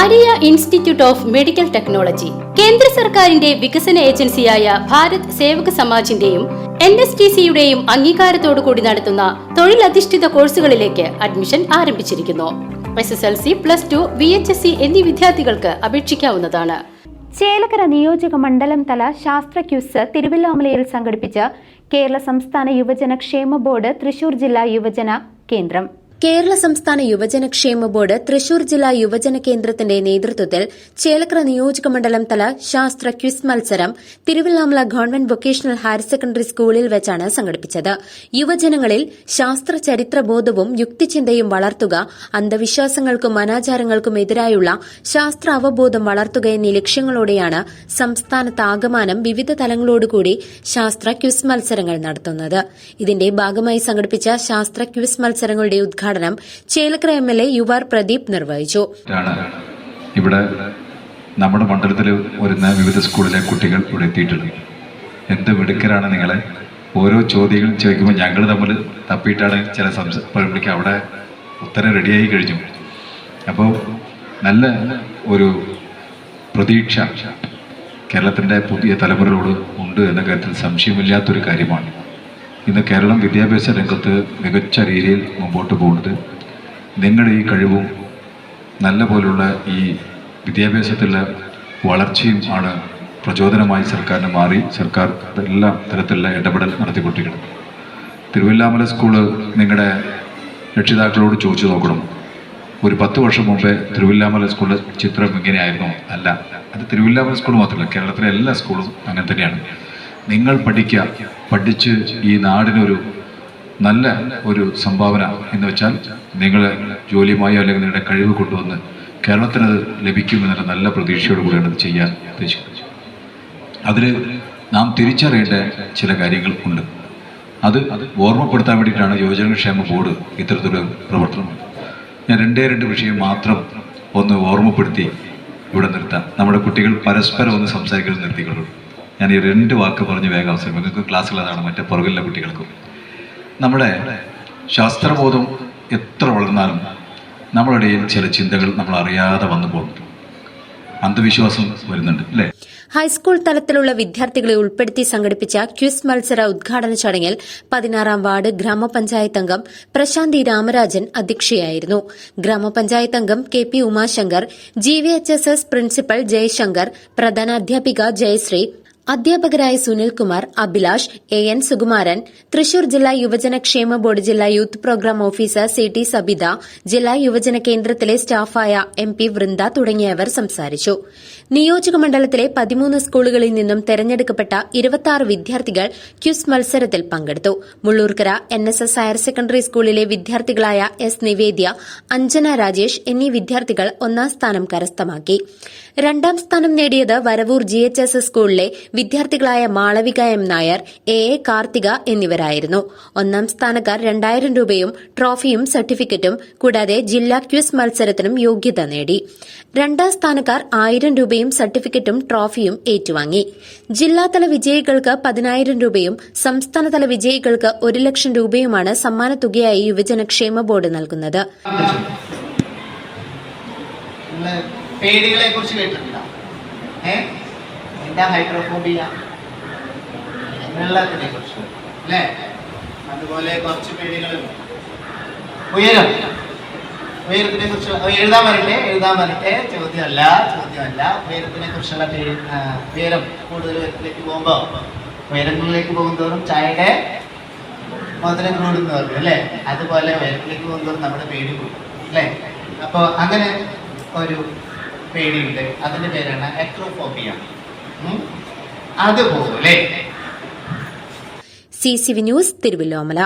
Maria institute of medical technology. കേന്ദ്ര സർക്കാരിന്റെ വികസന ഏജൻസിയായ ഭാരത് സേവക സമാജിന്റെയും എൻ എസ് ടി സിയുടെയും അംഗീകാരത്തോടു കൂടി നടത്തുന്ന തൊഴിലധിഷ്ഠിത കോഴ്സുകളിലേക്ക് അഡ്മിഷൻ ആരംഭിച്ചിരിക്കുന്നു. S S L C plus two V H S C എന്നീ വിദ്യാർത്ഥികൾക്ക് അപേക്ഷിക്കാവുന്നതാണ്. ചേലക്കര നിയോജക മണ്ഡലം തല ശാസ്ത്ര ക്യൂസ് തിരുവല്ലാമലയിൽ സംഘടിപ്പിച്ച കേരള സംസ്ഥാന യുവജന ക്ഷേമ ബോർഡ് തൃശൂർ ജില്ലാ യുവജന കേന്ദ്രം. കേരള സംസ്ഥാന യുവജന ക്ഷേമ ബോർഡ് തൃശൂർ ജില്ലാ യുവജന കേന്ദ്രത്തിന്റെ നേതൃത്വത്തിൽ ചേലക്കര നിയോജകമണ്ഡലം തല ശാസ്ത്ര ക്വിസ് മത്സരം Thiruvillwamala government vocational higher secondary സ്കൂളിൽ വെച്ചാണ് സംഘടിപ്പിച്ചത്. യുവജനങ്ങളിൽ ശാസ്ത്ര ചരിത്ര ബോധവും യുക്തിചിന്തയും വളർത്തുക അന്ധവിശ്വാസങ്ങൾക്കും അനാചാരങ്ങൾക്കും എതിരായുള്ള ശാസ്ത്ര അവബോധം വളർത്തുക എന്നീ ലക്ഷ്യങ്ങളോടെയാണ് സംസ്ഥാനത്താകമാനം വിവിധ തലങ്ങളോടുകൂടി ശാസ്ത്ര ക്വിസ് മത്സരങ്ങൾ നടത്തുന്നത്. ഇതിന്റെ ഭാഗമായി സംഘടിപ്പിച്ച ശാസ്ത്ര ക്വിസ് മത്സരങ്ങളുടെ ഉദ്ഘാടനം Chelakkara M L A U R Pradeep നിർവഹിച്ചു. ഇവിടെ നമ്മുടെ മണ്ഡലത്തിൽ വരുന്ന വിവിധ സ്കൂളിലെ കുട്ടികൾ ഇവിടെ എത്തിയിട്ടുണ്ട്. എന്ത് മിടുക്കരാണ് നിങ്ങളെ. ഓരോ ചോദ്യങ്ങളും ചോദിക്കുമ്പോൾ ഞങ്ങൾ തമ്മിൽ തപ്പിയിട്ടാണ് ചില സംസാരിക്കുമ്പോഴേക്കും അവിടെ ഉത്തരം റെഡിയായി കഴിഞ്ഞു. അപ്പോൾ നല്ല ഒരു പ്രതീക്ഷ കേരളത്തിന്റെ പുതിയ തലമുറയോട് ഉണ്ട് എന്ന കാര്യത്തിൽ സംശയമില്ലാത്തൊരു കാര്യമാണ്. ഇന്ന് കേരളം വിദ്യാഭ്യാസ രംഗത്ത് മികച്ച രീതിയിൽ മുമ്പോട്ട് പോകുന്നത്. നിങ്ങളുടെ ഈ കഴിവും നല്ല പോലുള്ള ഈ വിദ്യാഭ്യാസത്തിലെ വളർച്ചയും ആണ് പ്രചോദനമായി സർക്കാരിന് മാറി. സർക്കാർ എല്ലാ തരത്തിലുള്ള ഇടപെടൽ നടത്തിക്കൊണ്ടിരിക്കുന്നത് തിരുവല്ലാമല സ്കൂൾ നിങ്ങളുടെ രക്ഷിതാക്കളോട് ചോദിച്ചു നോക്കണം. ഒരു പത്ത് വർഷം മുമ്പേ തിരുവല്ലാമല സ്കൂളിലെ ചിത്രം ഇങ്ങനെയായിരുന്നു. അല്ല അത് തിരുവല്ലാമല സ്കൂൾ മാത്രമല്ല കേരളത്തിലെ എല്ലാ സ്കൂളും അങ്ങനെ തന്നെയാണ്. നിങ്ങൾ പഠിക്കുക പഠിച്ച് ഈ നാടിനൊരു നല്ല ഒരു സംഭാവന എന്ന് വെച്ചാൽ നിങ്ങൾ ജോലിയുമായി അല്ലെങ്കിൽ നിങ്ങളുടെ കഴിവ് കൊണ്ടുവന്ന് കേരളത്തിനത് ലഭിക്കുമെന്നുള്ള നല്ല പ്രതീക്ഷയോട് കൂടിയാണ് അത് ചെയ്യാൻ ഉദ്ദേശിക്കുന്നത്. അതിൽ നാം തിരിച്ചറിയേണ്ട ചില കാര്യങ്ങൾ ഉണ്ട്. അത് ഓർമ്മപ്പെടുത്താൻ വേണ്ടിയിട്ടാണ് യുവജനക്ഷേമ ബോർഡ് ഇത്തരത്തിലൊരു പ്രവർത്തനം ഞാൻ രണ്ടേ രണ്ട് വിഷയം മാത്രം ഒന്ന് ഓർമ്മപ്പെടുത്തി ഇവിടെ നിർത്താം. നമ്മുടെ കുട്ടികൾ പരസ്പരം ഒന്ന് സംസാരിക്കുന്നത് നിർത്തിക്കൊള്ളൂ. ഞാൻ ഈ രണ്ട് വാക്ക് പറഞ്ഞ് വേഗം അവസരം നിങ്ങൾക്ക് ക്ലാസ്സുള്ളതാണ് മറ്റേ പുറകിലുള്ള കുട്ടികൾക്കും. നമ്മുടെ ശാസ്ത്രബോധം എത്ര വളർന്നാലും നമ്മളുടെ ഇടയിൽ ചില ചിന്തകൾ നമ്മൾ അറിയാതെ വന്നു പോകുന്നു അന്ധവിശ്വാസം വരുന്നുണ്ട് അല്ലേ? ഹൈസ്കൂൾ തലത്തിലുള്ള വിദ്യാർത്ഥികളെ ഉൾപ്പെടുത്തി സംഘടിപ്പിച്ച ക്യൂസ് മത്സര ഉദ്ഘാടന ചടങ്ങിൽ പതിനാറാം വാർഡ് ഗ്രാമപഞ്ചായത്ത് അംഗം പ്രശാന്തി രാമരാജൻ അധ്യക്ഷയായിരുന്നു. ഗ്രാമപഞ്ചായത്ത് അംഗം K P Umashankar G V H S S principal Jayashankar പ്രധാനാധ്യാപിക Jayashree അധ്യാപകരായ സുനിൽകുമാർ അഭിലാഷ് എ എൻ സുകുമാരൻ തൃശൂർ ജില്ലാ യുവജന ക്ഷേമ ബോർഡ് ജില്ലാ youth programme officer C T Sabitha ജില്ലാ യുവജന കേന്ദ്രത്തിലെ സ്റ്റാഫായ എം പി വൃന്ദ തുടങ്ങിയവർ സംസാരിച്ചു. നിയോജക മണ്ഡലത്തിലെ പതിമൂന്ന് സ്കൂളുകളിൽ നിന്നും തെരഞ്ഞെടുക്കപ്പെട്ട ഇരുപത്തിയാറ് വിദ്യാർത്ഥികൾ ക്യൂസ് മത്സരത്തിൽ പങ്കെടുത്തു. Mullurkara N S S higher secondary സ്കൂളിലെ വിദ്യാർത്ഥികളായ എസ് നിവേദ്യ അഞ്ജന രാജേഷ് എന്നീ വിദ്യാർത്ഥികൾ ഒന്നാം സ്ഥാനം കരസ്ഥമാക്കി. രണ്ടാം സ്ഥാനം നേടിയത് വരവൂർ ജി എച്ച് എസ് സ്കൂളിലെ വിദ്യാർത്ഥികളായ Malavika M Nair A A Karthika എന്നിവരായിരുന്നു. ഒന്നാം സ്ഥാനക്കാർ രണ്ടായിരം രൂപയും ട്രോഫിയും സർട്ടിഫിക്കറ്റും കൂടാതെ ജില്ലാ ക്വിസ് മത്സരത്തിനും യോഗ്യത നേടി. രണ്ടാം സ്ഥാനക്കാർ ആയിരം രൂപയും സർട്ടിഫിക്കറ്റും ട്രോഫിയും ഏറ്റുവാങ്ങി. ജില്ലാതല വിജയികൾക്ക് പതിനായിരം രൂപയും സംസ്ഥാനതല വിജയികൾക്ക് ഒരു ലക്ഷം രൂപയുമാണ് സമ്മാനത്തുകയായി യുവജനക്ഷേമ ബോർഡ് നൽകുന്നത്. പേരുകളെ കുറിച്ച് കേട്ടിട്ടില്ല ഏ? എന്താ ഹൈഡ്രോഫോബിയ? വെള്ളത്തിനെ കുറിച്ച്. അല്ലേ? അതുപോലെ കുറച്ച് പേടികൾ ഉയരം. ഉയരത്തിനെ കുറിച്ച് എഴുതാൻ വരട്ടെ എഴുതാൻ വരട്ടെ. ചോദ്യമല്ല ചോദ്യമല്ല. ഉയരത്തിനെ കുറിച്ചുള്ള ആ, ഉയരം കൂടുതൽ ഉയരത്തിലേക്ക് പോകുമ്പോൾ ഉയരങ്ങളിലേക്ക് പോകുന്നതോറും ചായയുടെ മധുരം കൂടുന്നു പറഞ്ഞു അല്ലേ? അതുപോലെ ഉയരത്തിലേക്ക് പോകുന്നതോറും നമ്മുടെ പേടി കൂടും അല്ലേ? അപ്പോൾ അങ്ങനെ ഒരു പേടിയുണ്ട്. അതിന്റെ പേരാണ് എക്രോഫോബിയ അതുപോലെ. C C V news Thiruvillwamala.